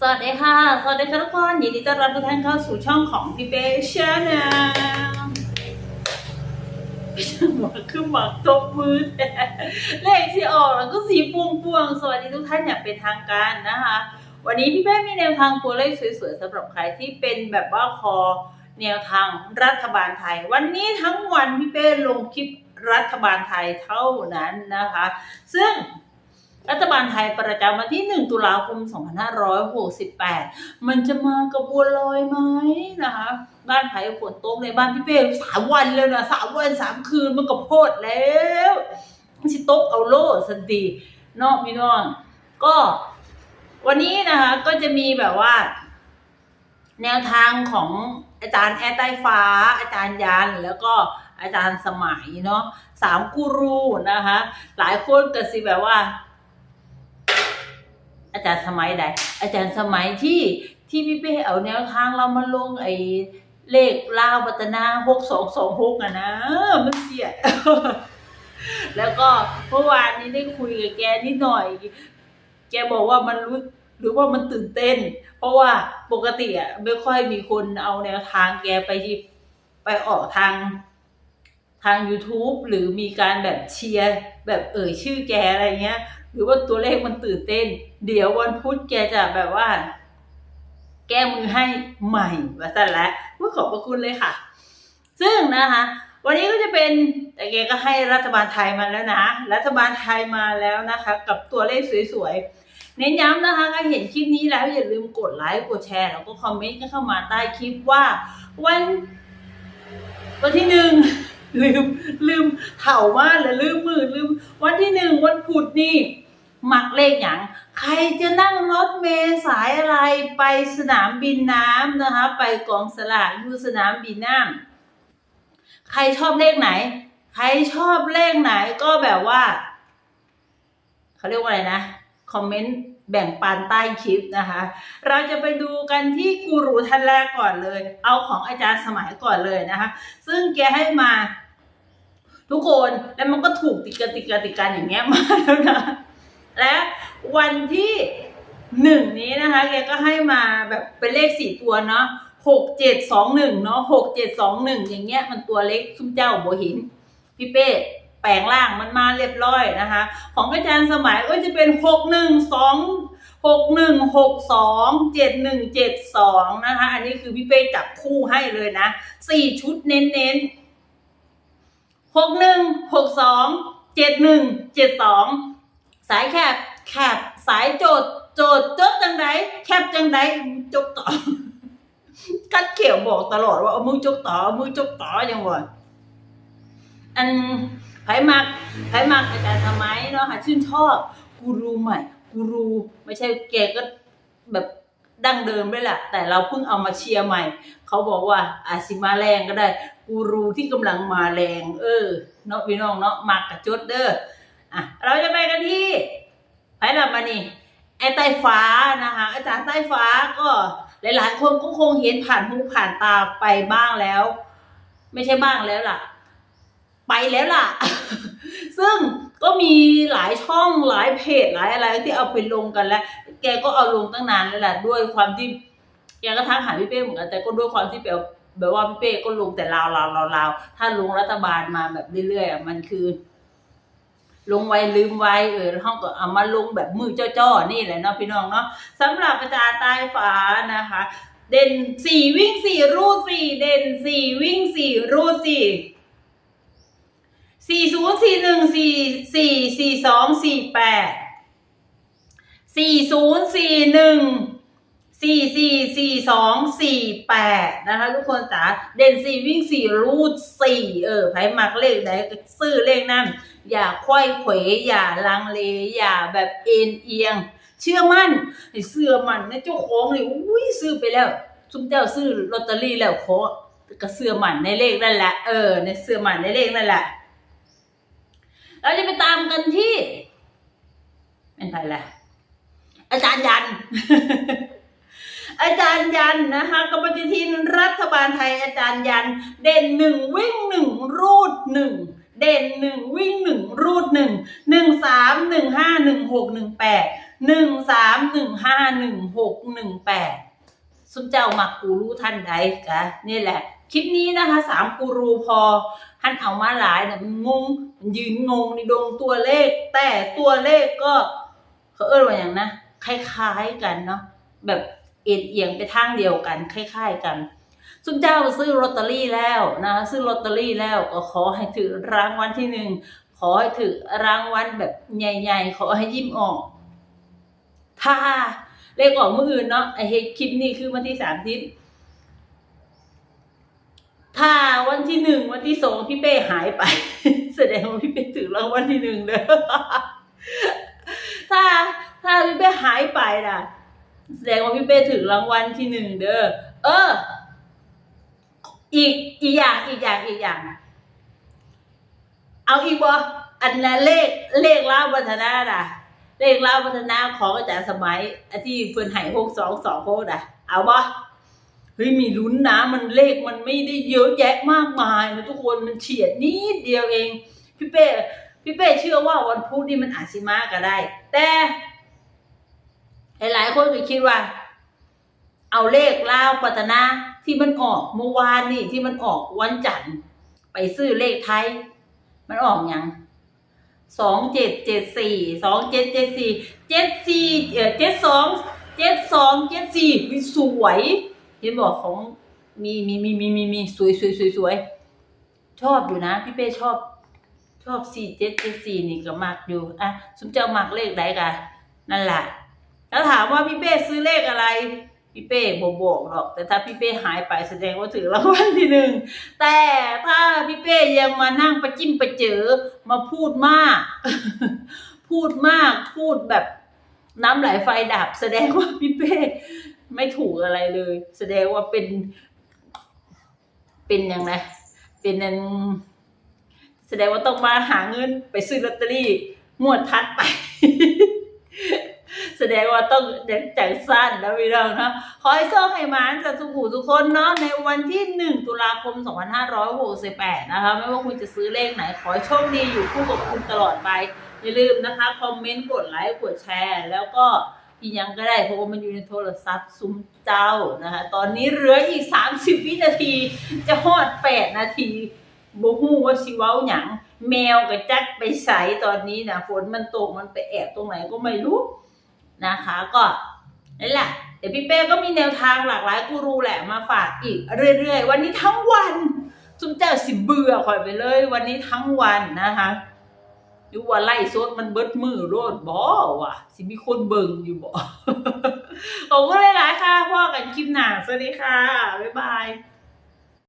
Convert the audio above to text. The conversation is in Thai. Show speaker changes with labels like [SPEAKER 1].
[SPEAKER 1] สวัสดีค่ะ สวัสดีค่ะทุกคนยินดีต้อนรับทุกท่านเข้าสู่ช่องของพี่เป้ชาแนลมาขึ้นมาตบมือแต่เลขที่ออกแล้วก็สีปวงปวงๆสวัสดีทุกท่านอย่างเป็นทางการนะคะ วันนี้พี่เป้มีแนวทางตัวเลขสวยๆสำหรับใครที่เป็นแบบว่าคอแนวทางรัฐบาลไทย วันนี้ทั้งวันพี่เป้ลงคลิปรัฐบาลไทยเท่านั้นนะคะ ซึ่ง รัฐบาลไทยประจำวันที่ 1 ตุลาคม 2568 มันจะมากับบัวลอยไหมนะคะ บ้านไผ่ฝนตกในบ้านพี่เป้สามวันเลยนะสามวันสามคืนมันก็โพดแล้วมันสิตกเอาโลสันติเนาะพี่น้องก็ วันนี้นะคะก็จะมีแบบว่า แนวทางของอาจารย์แอร์ใต้ฟ้า อาจารย์ยันแล้วก็อาจารย์สมัยเนาะสามกูรูนะคะ หลายคนก็สิแบบว่า อาจารย์สมัยใด อาจารย์สมัยที่ที่พี่เป้เอาแนวทางเรามาลงไอ้เลขลาวปัตนาหกสองสองหกอะนะ มันเสีย แล้วก็เมื่อวานนี้ได้คุยกับแกนิดหน่อย แกบอกว่ามันรู้หรือว่ามันตื่นเต้น เพราะว่าปกติอะไม่ค่อยมีคนเอาแนวทางแกไปไปออกทางทาง YouTube หรือมีการแบบเชียร์แบบเอ่ยชื่อแกอะไรเงี้ย หรือว่าตัวเลขมันตื่นเต้น เดี๋ยววันพุธแกจะแบบว่า แก้มือให้ใหม่ว่าสั่นแล้วเมื่อขอบพระคุณเลยค่ะ ซึ่งนะคะ วันนี้ก็จะเป็นแต่แกก็ให้รัฐบาลไทยมาแล้วนะ รัฐบาลไทยมาแล้วนะคะ กับตัวเลขสวยๆเน้นย้ำนะคะถ้าเห็นคลิปนี้แล้วอย่าลืมกดไลค์ กดแชร์ แล้วก็คอมเมนต์กันเข้ามาใต้คลิปว่า วัน วันที่หนึ่ง ลืมลืมเถ่ามากเลยลืมมือลืม วันที่หนึ่งวันพุธนี่หมักเลขอย่างใครจะนั่งรถเมล์สายอะไรไปสนามบินน้ำนะคะ ไปกองสลากอยู่สนามบินน้ำใครชอบเลขไหน ใครชอบเลขไหนก็แบบว่าเขาเรียกว่าอะไรนะ คอมเมนต์ แบ่งปันใต้คลิปนะคะ เราจะไปดูกันที่กูรูท่านแรกก่อนเลย เอาของอาจารย์สมัยก่อนเลยนะคะ ซึ่งแกให้มาทุกคนแล้วมันก็ถูกติดกันติดกันติดกันอย่างเงี้ยมาแล้วนะ และวันที่หนึ่งนี้นะคะแกก็ให้มาแบบเป็นเลขสี่ตัวเนาะหกเจ็ดสองหนึ่งเนาะหกเจ็ดสองหนึ่งอย่างเงี้ยมันตัวเล็กซุ้มเจ้าโบหินพี่เป้ แปลงร่างมันมาเรียบร้อยนะคะ ของอาจารย์สมัยก็จะเป็นหกหนึ่งสองหกหนึ่งหกสองเจ็ดหนึ่งเจ็ดสองนะคะ อันนี้คือพี่เป้จับคู่ให้เลยนะสี่ชุดเน้นๆหกหนึ่งหกสองเจ็ดหนึ่งเจ็ดสองสายแคบแคบสายโจดโจดจดจังไดแคบจังไดจกต่อกัดเขียวบอกตลอดว่าเอามือจกต่อเอามือจกต่อย่างวะอัน ไผมักไผมักอาจารย์ทำไมเนาะค่ะชื่นชอบกูรูใหม่กูรูไม่ใช่แกก็แบบดั้งเดิมด้วยแหละแต่เราเพิ่งเอามาเชียร์ใหม่ เขาบอกว่าอาจสิมาแรงก็ได้กูรูที่กำลังมาแรง เออเนาะพี่น้องเนาะมักกับจดเด้ออะเราจะไปกันที่ไผลับมานี่ไอ้ใต้ฟ้านะคะอาจารย์ใต้ฟ้าก็หลาย ๆ คนก็คงเห็นผ่านหูผ่านตาไปบ้างแล้ว ไม่ใช่บ้างแล้วล่ะ ไปแล้วล่ะ ซึ่งก็มีหลายช่องหลายเพจหลายอะไรที่เอาไปลงกันแล้ว แกก็เอาลงตั้งนานแล้วแหละด้วยความที่แกก็ทักหาพี่เป้เหมือนกันแต่ก็ด้วยความที่แบบแบบว่าพี่เป้ก็ลงแต่ลาวลาวลาวลาวถ้าลงรัฐบาลมาแบบเรื่อยๆอะมันคือ ลงไว้ลืมไว้เออห้องก็เอามาลงแบบมือจ้อๆนี่แหละเนาะพี่น้องเนาะสำหรับอาจาใต้ฟ้านะคะ เด่นสี่วิ่งสี่รูดสี่เด่นสี่วิ่งสี่รูดสี่ สี่ศูนย์สี่หนึ่งสี่สี่สี่สองสี่แปดสี่ศูนย์สี่หนึ่งสี่สี่สี่สองสี่แปดนะคะทุกคนจ๋าเด่นสี่วิ่งสี่รูดสี่เออไพ่มักเลขใดก็ซื้อเลขนั่น อย่าควยเขวอย่าลังเลอย่าแบบเอ็นเอียง เชื่อมั่นเสื้อมันนะเจ้าของนี่อุ้ยซื้อไปแล้วซุ้มเจ้าซื้อลอตเตอรี่แล้วโคก็เสื้อมันในเลขนั่นแหละเออในเสื้อมันในเลขนั่นแหละ เราจะไปตามกันที่ เป็นใครล่ะ อาจารย์ยัน อาจารย์ยันนะคะกับปฏิทินรัฐบาลไทยอาจารย์ยัน เด่นหนึ่งวิ่งหนึ่งรูดหนึ่งเด่นหนึ่งวิ่งหนึ่งรูดหนึ่งหนึ่งสามหนึ่งห้าหนึ่งหกหนึ่งแปดหนึ่งสามหนึ่งห้าหนึ่งหกหนึ่งแปดสุมเจ้ามักกูรู้ท่านใดกะนี่แหละ คลิปนี้นะคะสามกูรูพอท่านเอามาหลายเนี่ยมันงงมันยืนงงในดงตัวเลข แต่ตัวเลขก็เขาเอิ้นว่าอย่างนะคล้ายๆกันเนาะแบบเอียงเอียงไปทางเดียวกันคล้ายๆกันสุนเจ้าซื้อลอตเตอรี่แล้วนะซื้อลอตเตอรี่แล้วก็ขอให้ถือรางวัลที่หนึ่งขอให้ถือรางวัลแบบใหญ่ๆ ขอให้ยิ้มออก ถ้าเลขออกเมื่ออื่นเนาะไอเฮคลิปนี้คือวันที่สามทิศ ถ้าวันที่หนึ่งวันที่สองพี่เป้หายไป แสดงว่าพี่เป้ถือรางวัลที่หนึ่งเด้อถ้าถ้าพี่เป้หายไปน่ะ แสดงว่าพี่เป้ถือรางวัลที่หนึ่งเด้อเออ อีกอีกอย่างอีกอย่างอีกอย่างเอาอีกบ่อันนั้นเลขเลขล่าวัฒนาน่ะ เลขล่าวัฒนาของอาจารย์สมัยอันที่เพิ่นให้หกสองสองโคดอะ เอาบ่ เฮ้ยมีลุ้นนะมันเลขมันไม่ได้เยอะแยะมากมายนะทุกคนมันเฉียดนิดเดียวเองพี่เป้พี่เป้เชื่อว่าวันพุธนี่มันอาจสิมาก็ได้ แต่หลายๆคนก็คิดว่า เอาเลขล่าวปัตนาที่มันออกเมื่อวานนี่ที่มันออกวันจันทร์ไปซื้อเลขไทย มันออกอยังสองเจ็ดเจ็ดสี่สองเจ็ดเจ็ดสี่เจ็ดสี่เออเจ็ดสองเจ็ดสองเจ็ดสี่วิสวย เห็นบอกของมีมีมีมีมีมีสวยสวยสวยสวยชอบอยู่นะ พี่เป้ชอบ ชอบสี่เจ็ดเจ็ดสี่นี่ก็มักอยู่อะสมเจ้ามักเลขใดกันนั่นแหละแล้วถามว่าพี่เป้ซื้อเลขอะไร พี่เป้บอกบอกหรอก แต่ถ้าพี่เป้หายไปแสดงว่าถือรางวัลที่หนึ่งแต่ถ้าพี่เป้ยังมานั่งประจิ้มประเจอมาพูดมาก พูดมากพูดแบบน้ำไหลไฟดับ แสดงว่าพี่เป้ ไม่ถูกอะไรเลย แสดงว่าเป็น เป็นยังไงเป็นนันแสดงว่าต้องมาหาเงินไปซื้อลอตเตอรี่งวดทัดไป แสดงว่าต้องเด็กจกสั้นนะพี่น้องนะขอให้โชคให้มานจากทุกผู้ทุกคนเนาะในวันที่1ตุลาคม 2568 นะคะ ไม่ว่าคุณจะซื้อเลขไหน ขอให้โชคดีอยู่คู่กับคุณตลอดไป อย่าลืมนะคะ คอมเมนต์กดไลค์กดแชร์ แล้วก็ อีกยังก็ได้เพราะว่ามันอยู่ในโทรศัพท์ซุ้มเจ้านะคะตอนนี้เหลืออีก 30 วินาที จะฮอด 8 นาทีบ่ฮู้ว่าสิเว้าหยังแมวก็จักไปใสตอนนี้นะฝนมันตกมันไปแอบตรงไหนก็ไม่รู้นะคะก็นั่นแหละเดี๋ยวพี่เป้ก็มีแนวทางหลากหลายกูรูแหละมาฝากอีกเรื่อยๆ วันนี้ทั้งวันจุ้มเจ้าสิเบื่อคอยไปเลย วันนี้ทั้งวันนะคะ อยู่ว่าไล่สดมันเบิดมือโรดบอว่ะสิมีคนเบิ่งอยู่บ่ขอบคุณหลายๆค่ะพ่อกันคลิปหนาสวัสดีค่ะ บ๊ายบาย